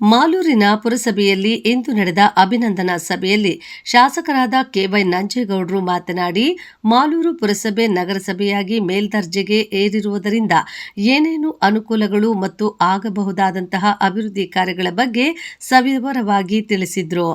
ಮಾಲೂರಿನ ಪುರಸಭೆಯಲ್ಲಿ ಇಂದು ನಡೆದ ಅಭಿನಂದನಾ ಸಭೆಯಲ್ಲಿ ಶಾಸಕರಾದ ಕೆವೈ ನಂಜೇಗೌಡರು ಮಾತನಾಡಿ, ಮಾಲೂರು ಪುರಸಭೆ ನಗರಸಭೆಯಾಗಿ ಮೇಲ್ದರ್ಜೆಗೆ ಏರಿರುವುದರಿಂದ ಏನೇನು ಅನುಕೂಲಗಳು ಮತ್ತು ಆಗಬಹುದಾದಂತಹ ಅಭಿವೃದ್ಧಿ ಕಾರ್ಯಗಳ ಬಗ್ಗೆ ಸವಿವರವಾಗಿ ತಿಳಿಸಿದರು.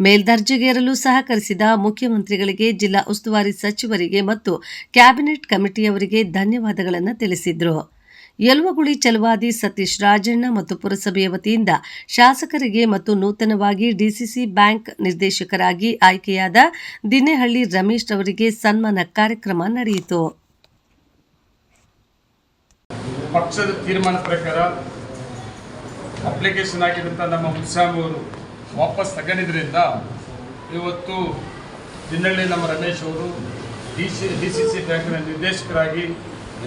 ಮೇಲ್ದರ್ಜೆಗೇರಲು ಸಹಕರಿಸಿದ ಮುಖ್ಯಮಂತ್ರಿಗಳಿಗೆ, ಜಿಲ್ಲಾ ಉಸ್ತುವಾರಿ ಸಚಿವರಿಗೆ ಮತ್ತು ಕ್ಯಾಬಿನೆಟ್ ಕಮಿಟಿಯವರಿಗೆ ಧನ್ಯವಾದಗಳನ್ನು ತಿಳಿಸಿದ್ರು. ಯಲುವಗುಳಿ ಚಲವಾದಿ ಸತೀಶ್ ರಾಜಣ್ಣ ಮತ್ತು ಪುರಸಭೆಯ ವತಿಯಿಂದ ಶಾಸಕರಿಗೆ ಮತ್ತು ನೂತನವಾಗಿ ಡಿಸಿಸಿ ಬ್ಯಾಂಕ್ ನಿರ್ದೇಶಕರಾಗಿ ಆಯ್ಕೆಯಾದ ದಿನೇಹಳ್ಳಿ ರಮೇಶ್ ಅವರಿಗೆ ಸನ್ಮಾನ ಕಾರ್ಯಕ್ರಮ ನಡೆಯಿತು. ಪಕ್ಷದ ತೀರ್ಮಾನ ಪ್ರಕಾರ ಅಪ್ಲಿಕೇಶನ್ ಆಗಿದ್ದಂಥ ನಮ್ಮ ಮುನ್ಸ್ವಾಮಿ ಅವರು ವಾಪಸ್ ತಗೊಂಡಿದ್ರಿಂದ ಇವತ್ತು ದಿನಳ್ಳಿ ನಮ್ಮ ರಮೇಶ್ ಅವರು D C D C C ಬ್ಯಾಂಕಿನ ನಿರ್ದೇಶಕರಾಗಿ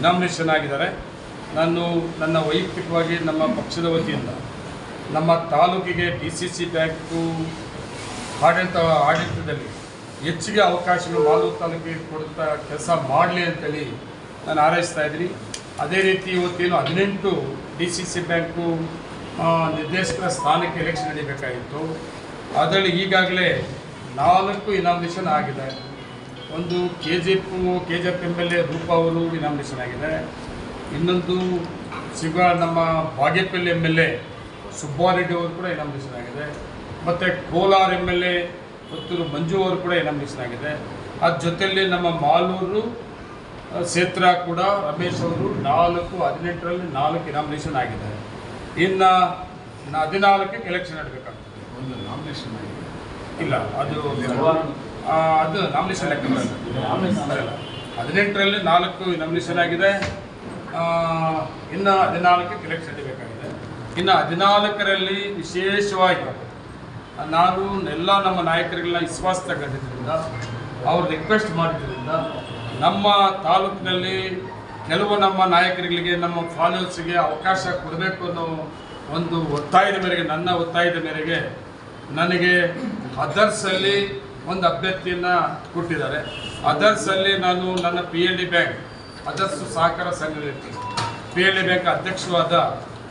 ನಾಮಿನೇಷನ್ ಆಗಿದ್ದಾರೆ. ನಾನು ನನ್ನ ವೈಯಕ್ತಿಕವಾಗಿ ನಮ್ಮ ಪಕ್ಷದ ವತಿಯಿಂದ ನಮ್ಮ ತಾಲೂಕಿಗೆ ಡಿ ಸಿ ಸಿ ಬ್ಯಾಂಕು ಆಡಳಿತ ಆಡಳಿತದಲ್ಲಿ ಹೆಚ್ಚಿಗೆ ಅವಕಾಶಗಳು ಮಾಲೂರು ತಾಲೂಕಿಗೆ ಕೊಡುತ್ತ ಕೆಲಸ ಮಾಡಲಿ ಅಂತೇಳಿ ನಾನು ಹಾರೈಸ್ತಾ ಇದ್ದೀನಿ. ಅದೇ ರೀತಿ ಇವತ್ತೇನು ಹದಿನೆಂಟು ಡಿ ಸಿ ಸಿ ಬ್ಯಾಂಕು ನಿರ್ದೇಶಕರ ಸ್ಥಾನಕ್ಕೆ ಎಲೆಕ್ಷನ್ ನಡೀಬೇಕಾಗಿತ್ತು. ಅದರಲ್ಲಿ ಈಗಾಗಲೇ ನಾಲ್ಕು ಇನಾಮಿನೇಷನ್ ಆಗಿದೆ. ಒಂದು K G F K G F M L A, Roopa ಅವರು ಇನಾಮಿನೇಷನ್ ಆಗಿದೆ. ಇನ್ನೊಂದು ಸಿಗ ನಮ್ಮ Bagepalli M L A Subbareddy ಅವರು ಕೂಡ ಇನಾಮಿನೇಷನ್ ಆಗಿದೆ ಮತ್ತು Kolar M L A Puttur Manju ಅವರು ಕೂಡ ಇನಾಮಿನೇಷನ್ ಆಗಿದೆ ಅದ್ರ ಜೊತೆಯಲ್ಲಿ ನಮ್ಮ ಮಾಲೂರು ಕ್ಷೇತ್ರ ಕೂಡ ರಮೇಶ್ ಅವರು ನಾಲ್ಕು ಹದಿನೆಂಟರಲ್ಲಿ ನಾಲ್ಕು ಇನಾಮಿನೇಷನ್ ಆಗಿದೆ. ಇನ್ನು ಹದಿನಾಲ್ಕಕ್ಕೆ ಎಲೆಕ್ಷನ್ ನಡಬೇಕಾಗ್ತದೆ. ಒಂದು ನಾಮಿನೇಷನ್ ಆಗಿದೆ. ಇಲ್ಲ ಅದು ಅದು ನಾಮಿನೇಷನ್ ಲೆಕ್ಕ ಬರಲ್ಲ. ಹದಿನೆಂಟರಲ್ಲಿ ನಾಲ್ಕು ನಾಮಿನೇಷನ್ ಆಗಿದೆ. ಇನ್ನು ಹದಿನಾಲ್ಕಕ್ಕೆ ಎಲೆಕ್ಷನ್ ಬೇಕಾಗಿದೆ. ಇನ್ನು ಹದಿನಾಲ್ಕರಲ್ಲಿ ವಿಶೇಷವಾಗಿ ನಾನು ಎಲ್ಲ ನಮ್ಮ ನಾಯಕರುಗಳನ್ನ ವಿಶ್ವಾಸ ತಗೊಂಡಿದ್ದರಿಂದ ಅವ್ರು ರಿಕ್ವೆಸ್ಟ್ ಮಾಡಿದ್ರಿಂದ ನಮ್ಮ ತಾಲೂಕಿನಲ್ಲಿ ಕೆಲವು ನಮ್ಮ ನಾಯಕರುಗಳಿಗೆ, ನಮ್ಮ ಫಾಲೋವರ್ಸ್ಗೆ ಅವಕಾಶ ಕೊಡಬೇಕು ಅನ್ನೋ ಒಂದು ಒತ್ತಾಯದ ಮೇರೆಗೆ, ನನ್ನ ಒತ್ತಾಯದ ಮೇರೆಗೆ ನನಗೆ ಅದರ್ಸಲ್ಲಿ ಒಂದು ಅಭ್ಯರ್ಥಿಯನ್ನು ಕೊಟ್ಟಿದ್ದಾರೆ. ಅದರ್ಸಲ್ಲಿ ನಾನು ನನ್ನ P L D bank others ಸಹಕಾರ ಸಂಘದಲ್ಲಿ ಪಿ ಎಲ್ ಬ್ಯಾಂಕ್ ಅಧ್ಯಕ್ಷವಾದ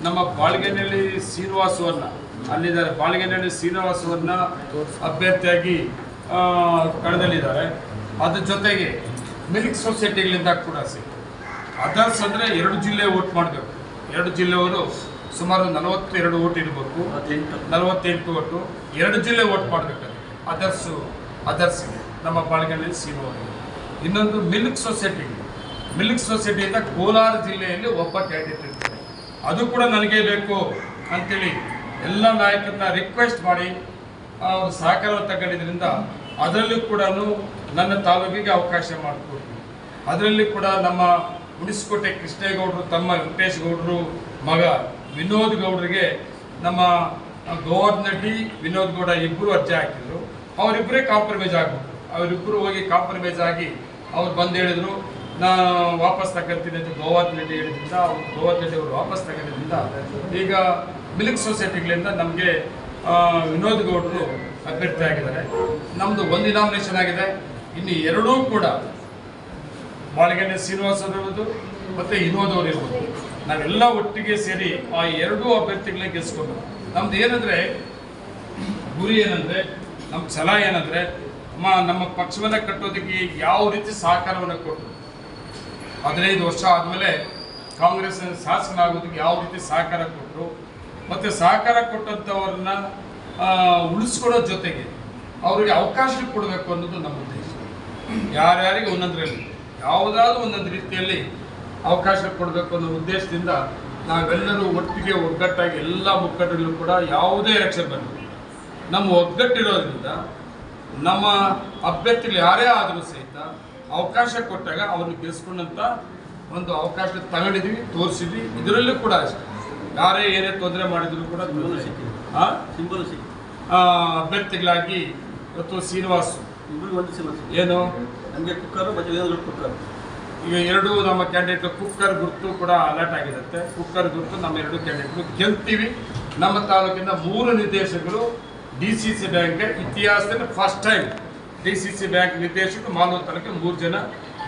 ನಮ್ಮ ಬಾಳ್ಗೆನಹಳ್ಳಿ ಶ್ರೀನಿವಾಸವನ್ನು ಅಲ್ಲಿದ್ದಾರೆ. ಬಾಳ್ಗೆನಹಳ್ಳಿ ಶ್ರೀನಿವಾಸವನ್ನು ಅಭ್ಯರ್ಥಿಯಾಗಿ ಆ, ಕಣದಲ್ಲಿದ್ದಾರೆ. ಅದ್ರ ಜೊತೆಗೆ ಮಿಲ್ಕ್ ಸೊಸೈಟಿಗಳಿಂದ ಕೂಡ ಸಿ ಅದರ್ಸ್ ಅಂದರೆ ಎರಡು ಜಿಲ್ಲೆ ವೋಟ್ ಮಾಡಬೇಕು. ಎರಡು ಜಿಲ್ಲೆಯವರು ಸುಮಾರು ನಲವತ್ತೆರಡು ಓಟ್ ಇರಬೇಕು. ನಲವತ್ತೆಂಟು ಓಟು ಎರಡು ಜಿಲ್ಲೆ ವೋಟ್ ಮಾಡಬೇಕು ಅದರ್ಸು ಅದರ್ಸ್ಗೆ ನಮ್ಮ ಬಾಳ್ಗೆನಹಳ್ಳಿ ಶ್ರೀನಿವಾಸ. ಇನ್ನೊಂದು ಮಿಲ್ಕ್ ಸೊಸೈಟಿಗೆ ಮಿಲ್ಕ್ ಸೊಸೈಟಿಯಿಂದ ಕೋಲಾರ ಜಿಲ್ಲೆಯಲ್ಲಿ ಒಬ್ಬ ಕ್ಯಾಂಡಿಡೇಟ್ ಇರ್ತಾರೆ. ಅದು ಕೂಡ ನನಗೆ ಬೇಕು ಅಂತೇಳಿ ಎಲ್ಲ ನಾಯಕರನ್ನ ರಿಕ್ವೆಸ್ಟ್ ಮಾಡಿ ಅವರು ಸಹಕಾರ ತಗೊಂಡಿದ್ರಿಂದ ಅದರಲ್ಲೂ ಕೂಡ ನನ್ನ ತಾಲೂಕಿಗೆ ಅವಕಾಶ ಮಾಡಿಕೊಡ್ತೀನಿ ಅದರಲ್ಲಿ ಕೂಡ ನಮ್ಮ ಗುಡಿಸ್ಕೋಟೆ ಕೃಷ್ಣೇಗೌಡರು, ತಮ್ಮ ವೆಂಕಟೇಶ್ ಗೌಡರು ಮಗ ವಿನೋದ್ ಗೌಡರಿಗೆ ನಮ್ಮ ಗೋವರ್ಧನ ಡಿ ವಿನೋದ್ ಗೌಡ ಇಬ್ಬರು ಅರ್ಜಿ ಹಾಕಿದ್ರು. ಅವರಿಬ್ಬರೇ ಕಾಂಪ್ರಮೈಸ್ ಆಗ್ಬಿಟ್ರು. ಅವರಿಬ್ಬರು ಹೋಗಿ ಕಾಂಪ್ರಮೈಸ್ ಆಗಿ ಅವ್ರು ಬಂದು ಹೇಳಿದ್ರು ನಾನು ವಾಪಸ್ ತಗೊಳ್ತೀನಿ ಅಂತ ಗೋವಾದ್ ರೆಡ್ಡಿ ಹೇಳಿದ್ರಿಂದ ಗೋವಾ ಅವರು ವಾಪಸ್ ತಗೊಂಡಿದ್ರಿಂದ ಈಗ ಮಿಲ್ಕ್ ಸೊಸೈಟಿಗಳಿಂದ ನಮಗೆ ವಿನೋದ್ ಗೌಡರು ಅಭ್ಯರ್ಥಿ ಆಗಿದ್ದಾರೆ. ನಮ್ಮದು ಒಂದು ನಾಮಿನೇಷನ್ ಆಗಿದೆ. ಇನ್ನು ಎರಡೂ ಕೂಡ ಬಾಳಿಗೆನೆ ಶ್ರೀನಿವಾಸ್ ಇರ್ಬೋದು ಮತ್ತು ವಿನೋದ್ ಅವರು ಇರ್ಬೋದು. ನಾವೆಲ್ಲ ಒಟ್ಟಿಗೆ ಸೇರಿ ಆ ಎರಡೂ ಅಭ್ಯರ್ಥಿಗಳೇ ಗೆಲ್ಸ್ಕೊಂಡು, ನಮ್ದು ಏನಂದರೆ, ಗುರಿ ಏನಂದರೆ ನಮ್ಮ ಛಲ ಏನಂದರೆ, ನಮ್ಮ ನಮ್ಮ ಪಕ್ಷವನ್ನು ಕಟ್ಟೋದಕ್ಕೆ ಯಾವ ರೀತಿ ಸಹಕಾರವನ್ನು ಕೊಟ್ಟರು ಹದಿನೈದು ವರ್ಷ ಆದಮೇಲೆ ಕಾಂಗ್ರೆಸ್ ಶಾಸಕನಾಗೋದಕ್ಕೆ ಯಾವ ರೀತಿ ಸಹಕಾರ ಕೊಟ್ಟರು? ಮತ್ತು ಸಹಕಾರ ಕೊಟ್ಟಂಥವ್ರನ್ನ ಉಳಿಸ್ಕೊಡೋ ಜೊತೆಗೆ ಅವರಿಗೆ ಅವಕಾಶ ಕೊಡಬೇಕು ಅನ್ನೋದು ನಮ್ಮ ಉದ್ದೇಶ. ಯಾರ್ಯಾರಿಗೆ ಒಂದೊಂದರಲ್ಲಿ, ಯಾವುದಾದ್ರೂ ಒಂದೊಂದು ರೀತಿಯಲ್ಲಿ ಅವಕಾಶ ಕೊಡಬೇಕು ಅನ್ನೋ ಉದ್ದೇಶದಿಂದ ನಾವೆಲ್ಲರೂ ಒಟ್ಟಿಗೆ ಒಗ್ಗಟ್ಟಾಗಿ ಎಲ್ಲ ಮುಖಂಡರಲ್ಲೂ ಕೂಡ ಯಾವುದೇ ಎಲೆಕ್ಷನ್ ಬರಲಿಲ್ಲ ನಮ್ಮ ಒಗ್ಗಟ್ಟಿರೋದ್ರಿಂದ ನಮ್ಮ ಅಭ್ಯರ್ಥಿಗಳು ಯಾರೇ ಆದರೂ ಸಹಿತ ಅವಕಾಶ ಕೊಟ್ಟಾಗ ಅವ್ರನ್ನ ಗೆಲ್ಸ್ಕೊಂಡಂತ ಒಂದು ಅವಕಾಶ ತಗೊಂಡಿದ್ವಿ ತೋರಿಸಿದ್ವಿ. ಇದರಲ್ಲೂ ಕೂಡ ಅಷ್ಟೆ. ಯಾರೇ ಏನೇ ತೊಂದರೆ ಮಾಡಿದ್ರು ಕೂಡ? ಸಿಂಬಲ್ ಅಭ್ಯರ್ಥಿಗಳಾಗಿ ಇವತ್ತು ಶ್ರೀನಿವಾಸ್. ಏನು? ನಮಗೆ ಕುಕ್ಕರ್ ಮತ್ತು ಕುಕ್ಕರ್. ಈಗ ಎರಡು ನಮ್ಮ ಕ್ಯಾಂಡಿಡೇಟ್ ಕುಕ್ಕರ್ ಗುರುತು ಕೂಡ ಅಲರ್ಟ್ ಆಗಿರುತ್ತೆ. ಕುಕ್ಕರ್ ಗುರುತು ನಮ್ಮ ಎರಡು ಕ್ಯಾಂಡಿಡೇಟ್ ಗೆಲ್ತೀವಿ. ನಮ್ಮ ತಾಲೂಕಿನ ಮೂರು ನಿರ್ದೇಶಕರು ಡಿ ಸಿ ಸಿ ಬ್ಯಾಂಕ್ ಇತಿಹಾಸದಲ್ಲಿ first time D C C bank ನಿರ್ದೇಶಕರು ಮಾನವ ತಾಲೂಕಿನ ಮೂರು ಜನ.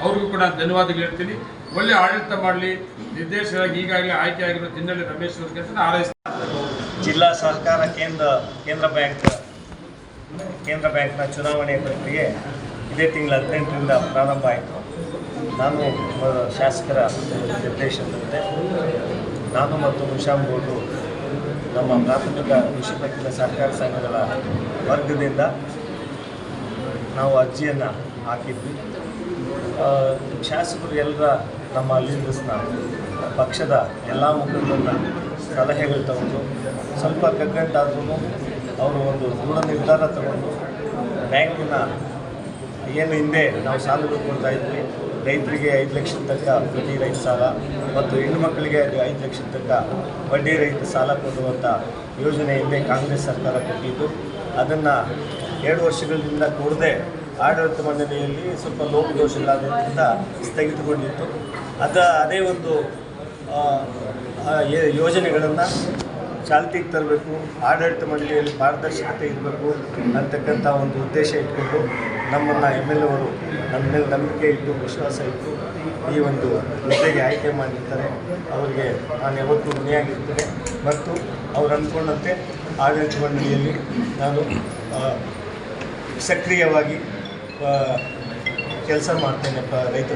ಅವ್ರಿಗೂ ಕೂಡ ಧನ್ಯವಾದಗಳು ಹೇಳ್ತೀನಿ. ಒಳ್ಳೆ ಆಡಳಿತ ಮಾಡಲಿ. ನಿರ್ದೇಶಕರಾಗಿ ಈಗಾಗಲೇ ಆಯ್ಕೆ ಆಗಿರೋ ದಿನದಲ್ಲಿ ರಮೇಶ್ ಅವರಿಗೆ ಅಂತ ಜಿಲ್ಲಾ ಸಹಕಾರ ಕೇಂದ್ರ ಕೇಂದ್ರ ಬ್ಯಾಂಕ್, ಕೇಂದ್ರ ಬ್ಯಾಂಕ್ನ ಚುನಾವಣೆ ಪ್ರಕ್ರಿಯೆ ಇದೇ ತಿಂಗಳ ಹದಿನೆಂಟರಿಂದ ಪ್ರಾರಂಭ ಆಯಿತು. ನಾನು ಶಾಸಕರ ನಿರ್ದೇಶನದಂತೆ ನಾನು ಮತ್ತು ಮುಷಾಮ್ ಗೌಡ್ರು ನಮ್ಮ ಪ್ರಾಥಮಿಕ ಕೃಷಿ ಸಹಕಾರ ಸಂಘಗಳ ವರ್ಗದಿಂದ ನಾವು ಅರ್ಜಿಯನ್ನು ಹಾಕಿದ್ವಿ. ಶಾಸಕರು ಎಲ್ಲರ ನಮ್ಮ ಅಲ್ಲಿಂದ ಪಕ್ಷದ ಎಲ್ಲ ಮುಖಂಡರನ್ನ ಸಲಹೆಗಳು ತಗೊಂಡು ಸ್ವಲ್ಪ ಕಗ್ಗಂಟಾದ್ರೂ ಅವರು ಒಂದು ದೃಢ ನಿರ್ಧಾರ ತಗೊಂಡು ಬ್ಯಾಂಕಿನ ಏನು ಹಿಂದೆ ನಾವು ಸಾಲಗಳು ಕೊಡ್ತಾ ಇದ್ವಿ. ರೈತರಿಗೆ ಐದು ಲಕ್ಷದ ತನಕ ಪ್ರತಿ ರೈತ ಸಾಲ ಮತ್ತು ಹೆಣ್ಣುಮಕ್ಕಳಿಗೆ ಐದು ಲಕ್ಷದ ತನಕ ಬಡ್ಡಿ ರಹಿತ ಸಾಲ ಕೊಡುವಂಥ ಯೋಜನೆ ಹಿಂದೆ ಕಾಂಗ್ರೆಸ್ ಸರ್ಕಾರ ಕೊಟ್ಟಿದ್ದು. ಅದನ್ನು ಎರಡು ವರ್ಷಗಳಿಂದ ಕೂಡದೆ ಆಡಳಿತ ಮಂಡಳಿಯಲ್ಲಿ ಸ್ವಲ್ಪ ಲೋಪದೋಷಗಳಾದ್ರಿಂದ ಸ್ಥಗಿತಗೊಂಡಿತ್ತು. ಅದ ಅದೇ ಒಂದು ಯೋಜನೆಗಳನ್ನು ಚಾಲ್ತಿಗೆ ತರಬೇಕು, ಆಡಳಿತ ಮಂಡಳಿಯಲ್ಲಿ ಪಾರದರ್ಶಕತೆ ಇರಬೇಕು ಅಂತಕ್ಕಂಥ ಒಂದು ಉದ್ದೇಶ ಇಟ್ಕೊಂಡು ನಮ್ಮನ್ನು ಎಂ ಎಲ್ ಅವರು ನಮ್ಮ ಮೇಲೆ ನಂಬಿಕೆ ಇಟ್ಟು, ವಿಶ್ವಾಸ ಇಟ್ಟು ಈ ಒಂದು ಹುದ್ದೆಗೆ ಆಯ್ಕೆ ಮಾಡಿರ್ತಾರೆ. ಅವರಿಗೆ ನಾನು ಯಾವತ್ತೂ ಋಣಿಯಾಗಿರ್ತೇನೆ ಮತ್ತು ಅವ್ರು ಅಂದ್ಕೊಂಡಂತೆ ಆಡಳಿತ ಮಂಡಳಿಯಲ್ಲಿ ನಾನು ಸಕ್ರಿಯವಾಗಿ ಕೆಲಸ ಮಾಡ್ತೇನೆ ರೈತ